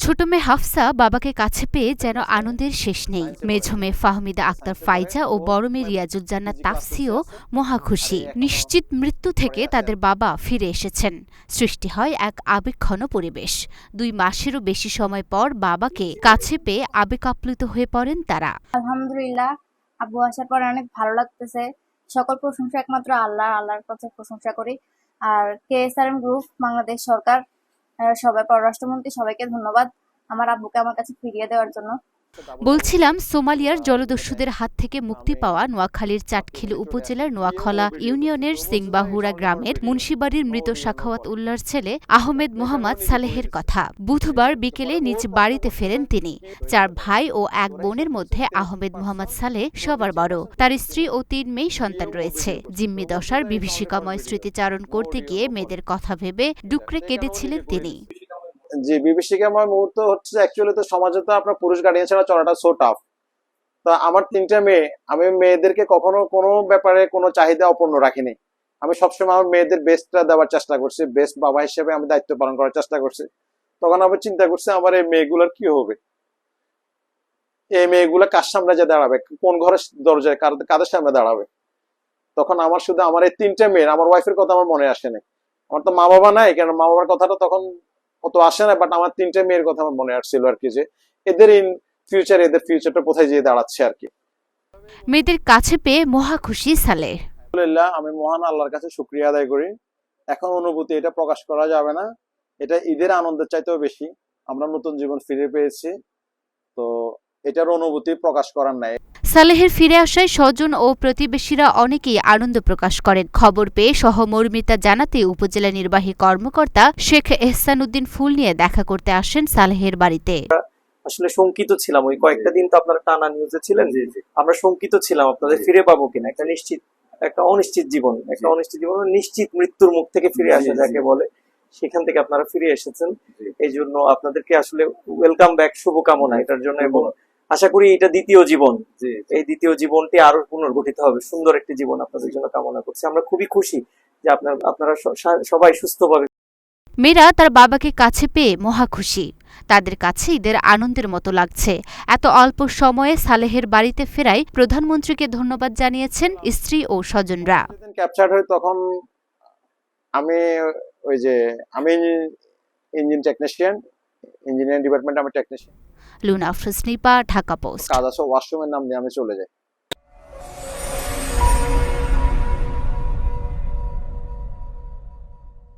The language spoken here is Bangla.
ছোট মেয়ে হাফসা বাবাকে কাছে পেয়ে যেন আনন্দের শেষ নেই। মেঝো মেয়ে ফাহমিদা আক্তার ফাইজা ও বড় মেয়ে রিয়াজুজ্জান্নাত তাফসিও মহা খুশি। নিশ্চিত মৃত্যু থেকে তাদের বাবা ফিরে এসেছেন। সৃষ্টি হয় এক আবেগঘন পরিবেশ। দুই মাসেরও বেশি সময় পর বাবাকে কাছে পেয়ে আবেগ আপ্লুত হয়ে পড়েন তারা। আলহামদুলিল্লাহ। আব্বু আসার পরে অনেক ভালো লাগতেছে। সকল প্রশংসা একমাত্র আল্লাহ, আল্লাহর কাছে প্রশংসা করি। আর K S R M group Bangladesh সরকার সবাই, পররাষ্ট্রমন্ত্রী, সবাইকে ধন্যবাদ। আমার আব্বুকে আমার কাছে ফিরিয়ে দেওয়ার জন্য। বলছিলাম, সোমালিয়ার জলদস্যুদের হাত থেকে মুক্তি পাওয়া নোয়াখালীর চাটখিল উপজেলার নোয়াখলা ইউনিয়নের সিংবাহুরা গ্রামের মুন্সিবাড়ির মৃত সাখাওয়াত উল্লার ছেলে আহমেদ মোহাম্মদ সালেহের কথা। বুধবার বিকেলে নিজ বাড়িতে ফেরেন তিনি। চার ভাই ও এক বোনের মধ্যে আহমেদ মোহাম্মদ সালেহ সবার বড়। তার স্ত্রী ও তিন মেয়ে সন্তান রয়েছে। জিম্মি দশার বিভীষিকাময় স্মৃতিচারণ করতে গিয়ে মেয়েদের কথা ভেবে ডুকরে কেঁদেছিলেন তিনি। যে বিভীষিকাময় মুহূর্ত হচ্ছে অ্যাকচুয়ালি তো সমাজে তো আপনার পুরুষ গার্ডিয়ান ছাড়া চলাটা সো টাফ তা আমার তিনটা মেয়ে, আমি মেয়েদেরকে কখনো কোনো ব্যাপারে কোনো চাহিদা অপূর্ণ রাখিনি। আমি সবসময় আমার মেয়েদের বেস্টটা দেওয়ার চেষ্টা করছি বেস্ট বাবা হিসেবে আমি দায়িত্ব পালন করার চেষ্টা করছি। তখন আমি চিন্তা করছি, আমার এই মেয়েগুলোর কি হবে? এই মেয়েগুলো কার সামনে যে দাঁড়াবে? কোন ঘরের দরজায় কাদের সামনে দাঁড়াবে? তখন আমার শুধু, আমার এই তিনটা মেয়ের, আমার ওয়াইফের কথা আমার মনে আসেনি আমার তো মা বাবা নাই কেন মা বাবার কথাটা তখন অত আসে না বাট আমার তিনটে মেয়ের কথা আমার মনে আসছিল আর কি যে এদের ইন ফিউচার এদের ফিউচারটা কোথায় যেয়ে দাঁড়াচ্ছে আর কি। মেয়েদের কাছে পেয়ে মহা খুশি সালে। আলহামদুলিল্লাহ আমি মহান আল্লাহর কাছে শুক্রিয়া আদায় করি। এখন অনুভূতি এটা প্রকাশ করা যাবে না। এটা ঈদের আনন্দের চাইতেও বেশি। আমরা নতুন জীবন ফিরে পেয়েছি। তো এটার অনুভূতি প্রকাশ করার নাই। সালেহের ফিরে আসায় স্বজন ও প্রতিবেশীরা অনেকেই আনন্দ প্রকাশ করেন। খবর পেয়ে সহমর্মিতা জানাতে উপজেলা নির্বাহী কর্মকর্তা শেখ এহসান উদ্দিন ফুল নিয়ে দেখা করতে আসেন সালেহের বাড়িতে। আসলে শঙ্কিত ছিলাম। ওই কয়েকটা দিন তো আপনারা টানা নিউজে ছিলেন। আমরা শঙ্কিত ছিলাম আপনাদের ফিরে পাবো কিনা? একটা নিশ্চিত একটা অনিশ্চিত জীবন একটা অনিশ্চিত জীবন মানে নিশ্চিত মৃত্যুর মুখ থেকে ফিরে আসা যাকে বলে সেখান থেকে আপনারা ফিরে এসেছেন। এই জন্য আপনাদেরকে আসলে ওয়েলকাম ব্যাক শুভকামনা এটার জন্য এবং আশা করি এটা দ্বিতীয় জীবন। এই দ্বিতীয় জীবনটি আরও পুনর্গঠিত হবে। সুন্দর একটি জীবন আপনাদের জন্য কামনা করছি। আমরা খুবই খুশি যে আপনার আপনারা সবাই সুস্থভাবে মেয়েরা তার বাবাকে কাছে পেয়ে মহা খুশি। তাদের কাছে ঈদের আনন্দের মতো লাগছে। এত অল্প সময়ে সালেহের বাড়িতে ফেরায় প্রধানমন্ত্রীকে ধন্যবাদ জানিয়েছেন স্ত্রী ও স্বজনরা। ক্যাপচার হয় তখন আমি ওই যে আমি ইঞ্জিন টেকনিশিয়ান ইঞ্জিনিয়ারিং ডিপার্টমেন্ট আমি টেকনিশিয়ান লুনা ফ্রিসনিপা নিপা ঢাকা পোস্ট কাজ আছে ওয়াশরুমের নাম দিয়ে আমি চলে যাই